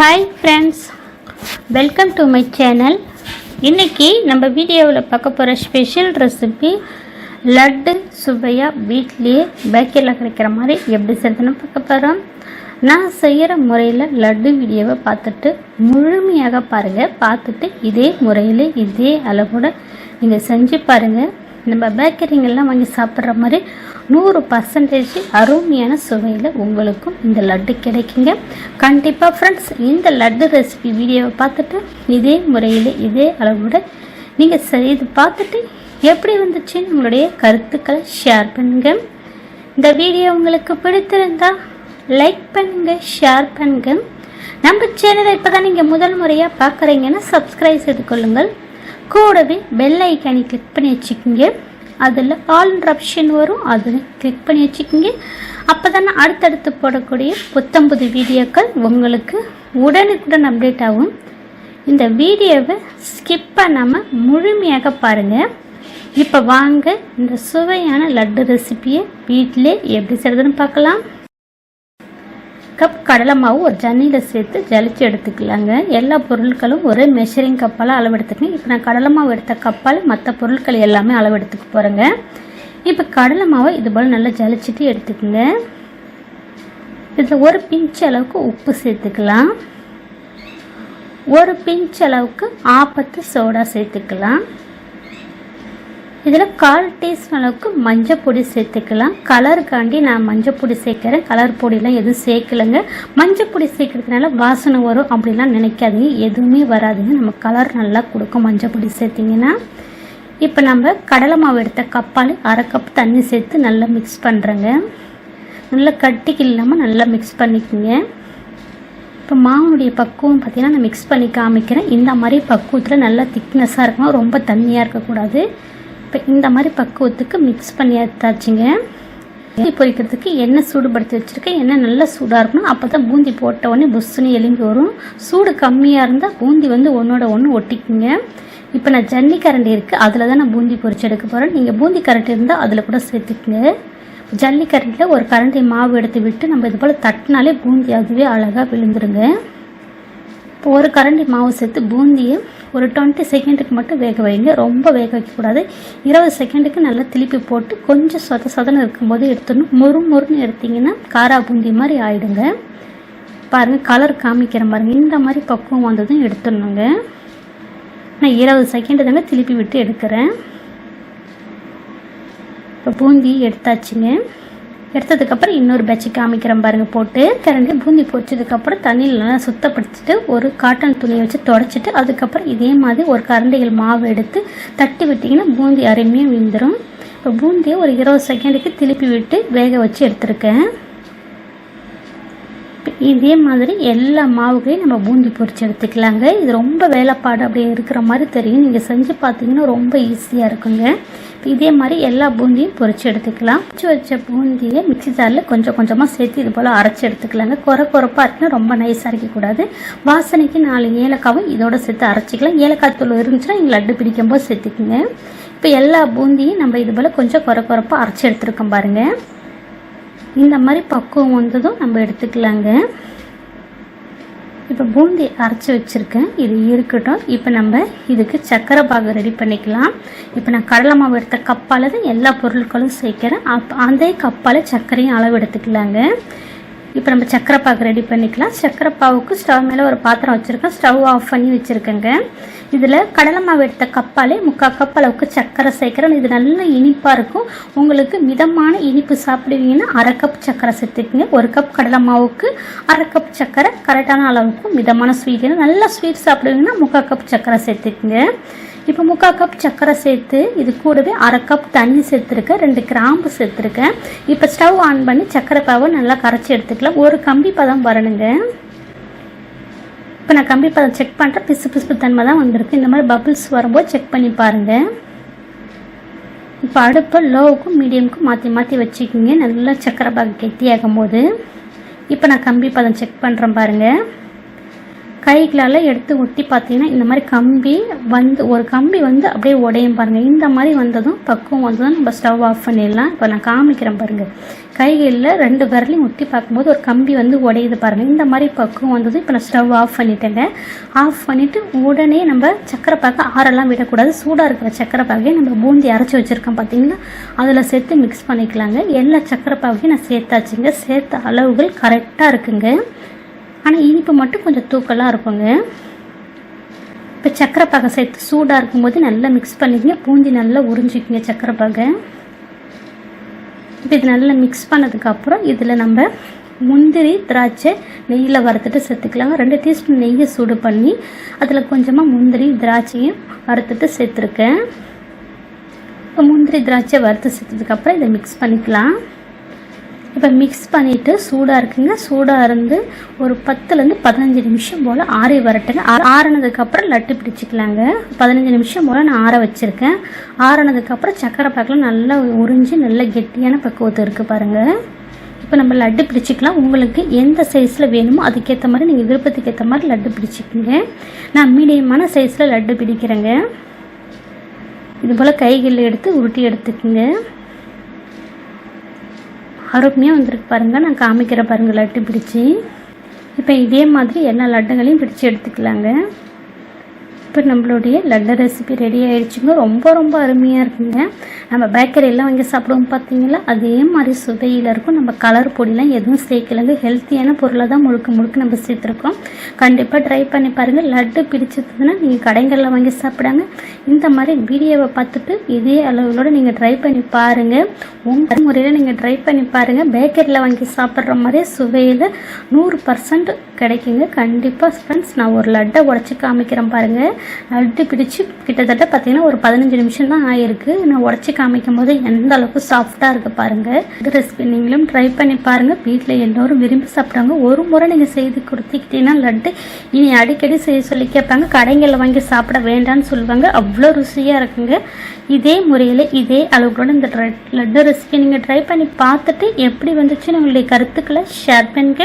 Hi friends welcome to my channel இன்றைக்கி நம்ம வீடியோவில் பார்க்க போகிற ஸ்பெஷல் ரெசிபி லட்டு சுவையாக வீட்லேயே பேக்கரியில் கிடைக்கிற மாதிரி எப்படி செய்யணும்னு பார்க்க போகிறோம் நான் செய்கிற முறையில் லட்டு வீடியோவை பார்த்துட்டு முழுமையாக பாருங்கள் பார்த்துட்டு இதே முறையில் இதே அளவோட நீங்கள் செஞ்சு பாருங்கள் நம்ம பேக்கரிங்கெல்லாம் வாங்கி சாப்பிட்ற மாதிரி நூறு பர்சன்டேஜ் அருமையான சுவையில் உங்களுக்கும் இந்த லட்டு கிடைக்குங்க. கண்டிப்பாக ஃப்ரெண்ட்ஸ் இந்த லட்டு ரெசிபி வீடியோவை பார்த்துட்டு இதே முறையில் இதே அளவோட நீங்கள் செய்து பார்த்துட்டு எப்படி வந்துச்சுன்னு உங்களுடைய கருத்துக்களை ஷேர் பண்ணுங்க. இந்த வீடியோ உங்களுக்கு பிடித்திருந்தா லைக் பண்ணுங்க ஷேர் பண்ணுங்க. நம்ம சேனலை இப்போ தான் நீங்கள் முதல் முறையாக பார்க்குறீங்கன்னா சப்ஸ்கிரைப் செய்து கொள்ளுங்கள். கூடவே பெல் ஐக்கானை கிளிக் பண்ணி வச்சுக்கோங்க. அதில் ஆல்ன்ற ஆப்ஷன் வரும். அதில் கிளிக் பண்ணி வச்சுக்கோங்க. அப்போ தானே அடுத்தடுத்து போடக்கூடிய புத்தம்புது வீடியோக்கள் உங்களுக்கு உடனுக்குடன் அப்டேட் ஆகும். இந்த வீடியோவை ஸ்கிப் பண்ணாமல் முழுமையாக பாருங்கள் இப்போ வாங்க இந்த சுவையான லட்டு ரெசிபியை வீட்டிலே எப்படி செய்கிறதுன்னு பார்க்கலாம். கப் கடலை மாவு ஒரு ஜன்னியில் சேர்த்து ஜலிச்சு எடுத்துக்கலாங்க. எல்லா பொருட்களும் ஒரே மெஷரிங் கப்பால் அளவு இப்போ நான் கடலை மாவு எடுத்த கப்பால் மற்ற பொருட்கள் எல்லாமே அளவு எடுத்துக்க போகிறேங்க இப்போ கடலை மாவை இது போல் நல்லா ஜலிச்சுட்டு எடுத்துக்கோங்க. இதில் ஒரு பிஞ்ச் அளவுக்கு உப்பு சேர்த்துக்கலாம். ஒரு பிஞ்ச் அளவுக்கு ஆப்பத்து சோடா சேர்த்துக்கலாம். இதில் கால் டீஸ்பூன் அளவுக்கு மஞ்சள் பொடி சேர்த்துக்கலாம். கலருக்காண்டி நான் மஞ்சள் பொடி சேர்க்குறேன். கலர் பொடியெலாம் எதுவும் சேர்க்கலைங்க. மஞ்சள் பொடி சேர்க்கறதுனால வாசனை வரும் அப்படிலாம் நினைக்காதீங்க. எதுவுமே வராதுங்க. நம்ம கலர் நல்லா கொடுக்கும் மஞ்சள் பொடி சேர்த்திங்கன்னா. இப்போ நம்ம கடலை மாவு எடுத்த கப்பால் அரை கப் தண்ணி சேர்த்து நல்லா மிக்ஸ் பண்ணுறேங்க நல்லா கட்டிக்கு இல்லாமல் நல்லா மிக்ஸ் பண்ணிக்கோங்க. இப்போ மாவுனுடைய பக்குவம் பார்த்திங்கன்னா நான் மிக்ஸ் பண்ணி காமிக்கிறேன். இந்த மாதிரி பக்குவத்தில் நல்லா திக்னஸாக இருக்கணும். ரொம்ப தண்ணியாக இருக்கக்கூடாது. இப்போ இந்த மாதிரி பக்குவத்துக்கு மிக்ஸ் பண்ணி எடுத்தாச்சுங்க. பூந்தி பொரிக்கிறதுக்கு எண்ணெய் சூடுபடுத்தி வச்சுருக்கேன் எண்ணெய் நல்லா சூடாக இருக்கணும் அப்போ தான் பூந்தி போட்ட உடனே புஷ்ஷுன்னு எலும்பி வரும். சூடு கம்மியாக இருந்தால் பூந்தி வந்து ஒன்றோட ஒன்று ஒட்டிக்குங்க. இப்போ நான் ஜன்னி கரண்டி இருக்குது அதில் தான் நான் பூந்தி பொரிச்சு எடுக்க போகிறேன் நீங்கள் பூந்தி கரண்டி இருந்தால் அதில் கூட சேர்த்துக்குங்க. ஜல்லி கரண்டியில் ஒரு கரண்டி மாவு எடுத்து விட்டு நம்ம இது போல் தட்டினாலே பூந்தி அதுவே அழகாக விழுந்துருங்க. இப்போ ஒரு கரண்டி மாவு சேர்த்து பூந்தியை ஒரு டுவெண்ட்டி செகண்டுக்கு மட்டும் வேக வைங்க. ரொம்ப வேக வைக்கக்கூடாது. இருபது செகண்டுக்கு நல்லா திருப்பி போட்டு கொஞ்சம் சொத சொதன்னு இருக்கும்போது எடுத்துடணும். மொறு மொறுன்னு எடுத்திங்கன்னா காரா பூந்தி மாதிரி ஆயிடுங்க. பாருங்கள் கலர் காமிக்கிற பாருங்கள் இந்த மாதிரி பக்குவம் வந்ததும் எடுத்துடணுங்க. நான் இருபது செகண்டு தாங்க திருப்பி விட்டு எடுக்கிறேன். இப்போ பூந்தி எடுத்தாச்சுங்க. எடுத்ததுக்கப்புறம் இன்னொரு பேட்ச் காமிக்கிறேன் பாருங்கள் போட்டு கரண்டி பூந்தி பொரிச்சதுக்கப்புறம் தண்ணியில் நல்லா சுத்தப்படுத்திட்டு ஒரு காட்டன் துணியை வச்சு தொடச்சிட்டு அதுக்கப்புறம் இதே மாதிரி ஒரு கரண்டிகள் மாவு எடுத்து தட்டி விட்டிங்கன்னா பூந்தி அருமையாக விழுந்துடும் இப்போ பூந்தியை ஒரு இருபது செகண்டுக்கு திருப்பி விட்டு வேக வச்சு எடுத்திருக்கேன். இதே மாதிரி எல்லா மாவுகளையும் நம்ம பூந்தி பொரிச்சு எடுத்துக்கலாங்க. இது ரொம்ப வேலைப்பாடு அப்படி இருக்கிற மாதிரி தெரியும். நீங்கள் செஞ்சு பார்த்தீங்கன்னா ரொம்ப ஈஸியாக இருக்குங்க. இதே மாதிரி எல்லா பூந்தியும் பொறிச்சு எடுத்துக்கலாம். பொறிச்சு வச்ச பூந்தியை மிக்சி ஜாரில் கொஞ்சம் கொஞ்சமாக சேர்த்து இது போல் அரைச்சி எடுத்துக்கலாங்க. குறை குறைப்பாக இருக்குன்னா ரொம்ப நைஸாக இருக்கக்கூடாது வாசனைக்கு நாலு ஏலக்காவும் இதோட சேர்த்து அரைச்சிக்கலாம். ஏலக்காய் தூள் இருந்துச்சுன்னா நீங்கள் லட்டு பிடிக்கும் போது சேர்த்துக்குங்க. இப்போ எல்லா பூந்தியும் நம்ம இது போல் கொஞ்சம் குறை குறைப்பாக அரைச்சி எடுத்துருக்கோம் பாருங்கள் இந்த மாதிரி பக்குவம் வந்ததும் நம்ம எடுத்துக்கலாங்க. இப்போ பூந்தி அரைச்சி வச்சுருக்கேன். இது இருக்கட்டும். இப்போ நம்ம இதுக்கு சக்கரை பாகு ரெடி பண்ணிக்கலாம். இப்போ நான் கடலை மாவு எடுத்த கப்பால் தான் எல்லா பொருட்களும் சேர்க்குறேன். அப் அதே கப்பால் சர்க்கரையும் அளவு எடுத்துக்கலாங்க. இப்போ நம்ம சக்கரை பாகு ரெடி பண்ணிக்கலாம். சக்கரை பாவுக்கு ஸ்டவ் மேலே ஒரு பாத்திரம் வச்சுருக்கேன். ஸ்டவ் ஆஃப் பண்ணி வச்சுருக்கேங்க. இதில் கடலை மாவு எடுத்த கப்பாலே முக்கால் கப் அளவுக்கு சக்கரை சேர்க்குறேன். இது நல்ல இனிப்பாக இருக்கும். உங்களுக்கு மிதமான இனிப்பு சாப்பிடுவீங்கன்னா அரை கப் சக்கரை சேர்த்துக்குங்க. ஒரு கப் கடலை மாவுக்கு அரை கப் சக்கரை. கரெக்டான அளவுக்கு மிதமான ஸ்வீட் நல்லா ஸ்வீட் சாப்பிடுவீங்கன்னா முக்கால் கப் சக்கரை சேர்த்துக்குங்க. இப்போ முக்கால் கப் சர்க்கரை சேர்த்து இது கூடவே அரை கப் தண்ணி சேர்த்துருக்கேன் ரெண்டு கிராம்பு சேர்த்துருக்கேன். இப்போ ஸ்டவ் ஆன் பண்ணி சர்க்கரை பாவை நல்லா கரைச்சி எடுத்துக்கலாம். ஒரு கம்பி பதம் வரணுங்க. இப்போ நான் கம்பி பதம் செக் பண்ணுறேன் பிசு பிசு தன்மை தான் வந்திருக்கு. இந்த மாதிரி பபிள்ஸ் வரும்போது செக் பண்ணி பாருங்கள் இப்போ அடுப்பை லோவுக்கும் மீடியமுக்கும் மாற்றி மாற்றி வச்சுக்கிங்க. நல்லா சர்க்கரை பாகு கெட்டியாகும் போது இப்போ நான் கம்பி பதம் செக் பண்ணுறேன் பாருங்கள் கைகளால் எடுத்து ஒட்டி பார்த்தீங்கன்னா இந்த மாதிரி கம்பி வந்து ஒரு கம்பி வந்து அப்படியே உடையும் பாருங்கள் இந்த மாதிரி வந்ததும் பக்குவம் வந்ததும் நம்ம ஸ்டவ் ஆஃப் பண்ணிடலாம். இப்போ நான் காமிக்கிறேன் பாருங்கள் கைகளில் ரெண்டு விரலையும் ஒட்டி பார்க்கும்போது ஒரு கம்பி வந்து உடையுது பாருங்கள் இந்த மாதிரி பக்குவம் வந்தது இப்போ நான் ஸ்டவ் ஆஃப் பண்ணிட்டேங்க. ஆஃப் பண்ணிவிட்டு உடனே நம்ம சக்கரை பாக்க ஆறெல்லாம் விடக்கூடாது. சூடாக இருக்கிற சக்கரை பாக்கையை நம்ம பூந்தி அரைச்சி வச்சுருக்கோம் பார்த்தீங்களா? அதில் சேர்த்து மிக்ஸ் பண்ணிக்கலாங்க. எல்லா சக்கரை பாக்கையும் நான் சேர்த்தாச்சுங்க. சேர்த்த அளவுகள் கரெக்டாக இருக்குங்க. ஆனால் மட்டும் கொஞ்சம் தூக்கலாக இருக்குங்க. இப்போ சக்கரை பாகை சேர்த்து சூடாக இருக்கும்போது நல்லா மிக்ஸ் பண்ணிக்கங்க. பூந்தி நல்லா உறிஞ்சிக்கங்க சக்கரை பாகை இப்போ இது நல்லா மிக்ஸ் பண்ணதுக்கப்புறம் இதில் நம்ம முந்திரி திராட்சை நெய்யில் வறுத்துட்டு சேர்த்துக்கலாங்க. ரெண்டு டீஸ்பூன் நெய்யை சூடு பண்ணி அதில் கொஞ்சமாக முந்திரி திராட்சையும் வறுத்துட்டு சேர்த்துருக்கேன். இப்போ முந்திரி திராட்சை வறுத்து சேர்த்ததுக்கப்புறம் இதை மிக்ஸ் பண்ணிக்கலாம். இப்போ மிக்ஸ் பண்ணிவிட்டு சூடாக இருக்குங்க. சூடாக இருந்து ஒரு பத்துலேருந்து பதினஞ்சு நிமிஷம் போல் ஆறி வரட்டுங்க. ஆறினதுக்கப்புறம் லட்டு பிடிச்சிக்கலாங்க. பதினஞ்சு நிமிஷம் போல் நான் ஆற வச்சுருக்கேன். ஆறினதுக்கப்புறம் சக்கரை பாக்கில் நல்லா உறிஞ்சி நல்ல கெட்டியான பக்குவத்தை இருக்குது பாருங்கள் இப்போ நம்ம லட்டு பிடிச்சிக்கலாம். உங்களுக்கு எந்த சைஸில் வேணுமோ அதுக்கேற்ற மாதிரி நீங்கள் விருப்பத்துக்கு ஏற்ற மாதிரி லட்டு பிடிச்சிக்கோங்க. நான் மீடியமான சைஸில் லட்டு பிடிக்கிறேங்க. இது போல் கைகளில் எடுத்து உருட்டி எடுத்துக்கோங்க. அருமையாக வந்துருக்கு பாருங்கள் நான் காமிக்கிற பாருங்கள் லட்டு பிடிச்சி. இப்போ இதே மாதிரி எல்லா லட்டுகளையும் பிடிச்சி எடுத்துக்கலாங்க. இப்போ நம்மளுடைய லட்டு ரெசிபி ரெடி ஆகிடுச்சுங்க ரொம்ப ரொம்ப அருமையாக இருக்குங்க. நம்ம பேக்கரியெல்லாம் வாங்கி சாப்பிடுவோம் பார்த்தீங்களா அதே மாதிரி சுவையில் இருக்கும். நம்ம கலர் பொடிலாம் எதுவும் சேர்க்கலங்க. ஹெல்த்தியான பொருளை தான் முழுக்க முழுக்க நம்ம சேர்த்துருக்கோம். கண்டிப்பாக ட்ரை பண்ணி பாருங்கள் லட்டு பிடிச்சதுன்னா நீங்கள் கடைகளில் வாங்கி சாப்பிடாங்க இந்த மாதிரி வீடியோவை பார்த்துட்டு இதே அளவுகளோடு நீங்கள் ட்ரை பண்ணி பாருங்கள் உங்கள் முறையில் நீங்கள் ட்ரை பண்ணி பாருங்கள் பேக்கரியில் வாங்கி சாப்பிட்ற மாதிரி சுவையில் நூறு பர்சன்ட் கிடைக்குங்க. கண்டிப்பாக ஃப்ரெண்ட்ஸ் நான் ஒரு லட்டை உடச்சி காமிக்கிறேன் பாருங்கள் லட்டு பிடிச்சி கிட்டத்தட்ட பார்த்தீங்கன்னா ஒரு பதினஞ்சு நிமிஷம் தான் ஆயிருக்கு. நான் உடச்சி காமிக்கும் போது எந்த அளவுக்கு சாஃப்டாக இருக்குது பாருங்கள் இது ரெசிபி நீங்களும் ட்ரை பண்ணி பாருங்கள் வீட்டில் எல்லோரும் விரும்பி சாப்பிட்டாங்க ஒரு முறை நீங்கள் செய்து கொடுத்துக்கிட்டீங்கன்னா லட்டு இனி அடிக்கடி செய்ய சொல்லி கேட்பாங்க. கடைங்களில் வாங்கி சாப்பிட வேண்டாம்னு சொல்லுவாங்க. அவ்வளோ ருசியாக இருக்குங்க. இதே முறையில் இதே அளவுகளோட இந்த லட்டு ரெசிபி நீங்கள் ட்ரை பண்ணி பார்த்துட்டு எப்படி வந்துச்சுன்னு உங்களுடைய கருத்துக்களை ஷேர் பண்ணுங்க.